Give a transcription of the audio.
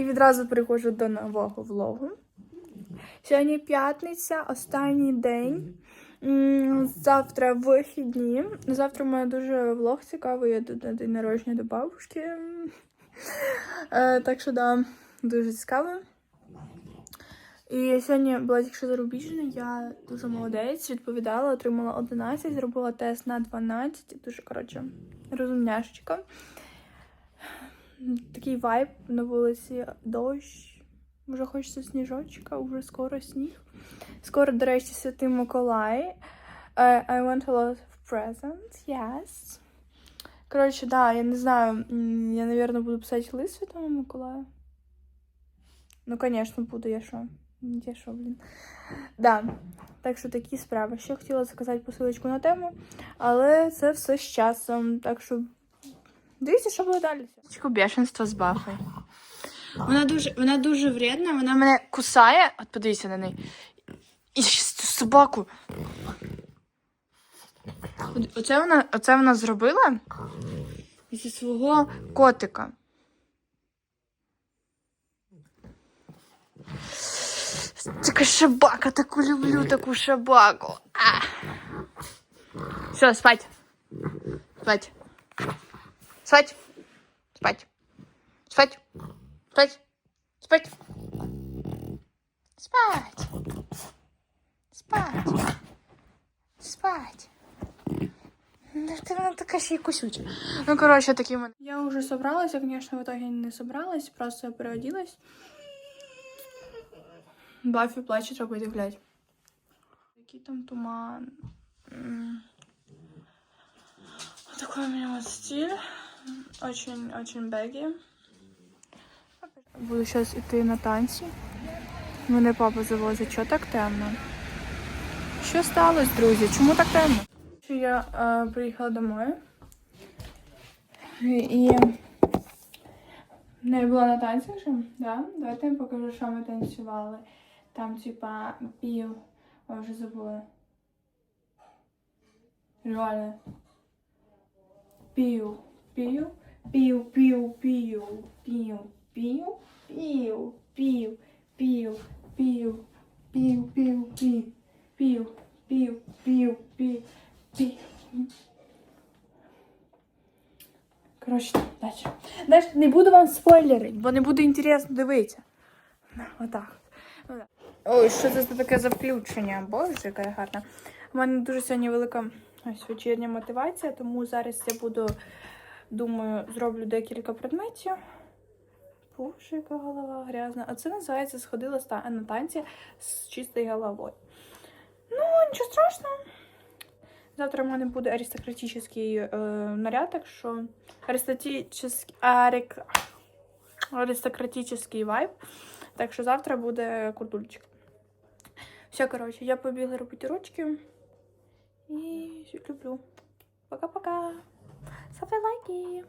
І відразу переходжу до нового влогу. Сьогодні п'ятниця, останній день. Завтра вихідні. Завтра у мене дуже влог цікавий. Я йду на день народження до бабушки. Е, так що да, дуже цікаво. І сьогодні була тільки зарубіжна, я дуже молодець, відповідала, отримала 11, зробила тест на 12. Дуже, коротше, розумняшечка. Такий вайб на вулиці дощ. Вже хочеться сніжочка, вже скоро сніг. Скоро, до речі, Святий Миколай. I, I want a lot of presents, yes. Коротше, да, я не знаю, я, наверное, буду писати лист Святому Миколаю. Ну, конечно, буду, я що? Я що, блін. Да. Так що такі справи. Ще хотіла сказати посилочку на тему, але це все з часом. Так що дивіться, що буде далі. Бешенство з бафою. Вона дуже, вона дуже вредна, вона мене кусає. От подивіться на неї. І цю собаку. Оце вона, оце вона зробила зі свого котика. Така шабака, таку люблю, таку шабаку. А. Все, спать. Спать. Спать. Спать. Спать. Спать. Спать. Спать. Спать. Спать. Ти така ще й кусюча. Ну, коротше, такі мене. Я вже собралася, звісно, в итоге не собралась, просто переоділась. Баффи плачет, робити, глядь. Який там туман. Вот такой у меня вот стиль. Очень-очень беги. Буду зараз йти на танці. Мене папа завозить. Чого так темно? Що сталося, друзі? Чому так темно? Я е, приїхала домой. І не була на танцях? Да? Давайте я покажу, що ми танцювали. Там, типа, пів. Ой, вже забула. Реально. Пів, пів, пів, пів, пів, пів, пів, пів, пів, пів, пів, пів, пів, пів, пів, пів, пів, пів, пів. Коротше, далі. Далі не буду вам спойлерити, бо не буде інтересно дивитися. Отак. Ой, що це за таке за включення? Боже, яка я гарна. У мене дуже сьогодні велика ось вечірня мотивація, тому зараз я буду, думаю, зроблю декілька предметів. Боже, яка голова грязна. А це називається сходила на танці з чистою головою. Ну, нічого страшного. Завтра в мене буде аристократичний е, наряд, так що арик, аристократичний вайб. Так що завтра буде куртульчик. Все, коротше, я побігла робити ручки. І люблю. Пока-пока. Só vai like.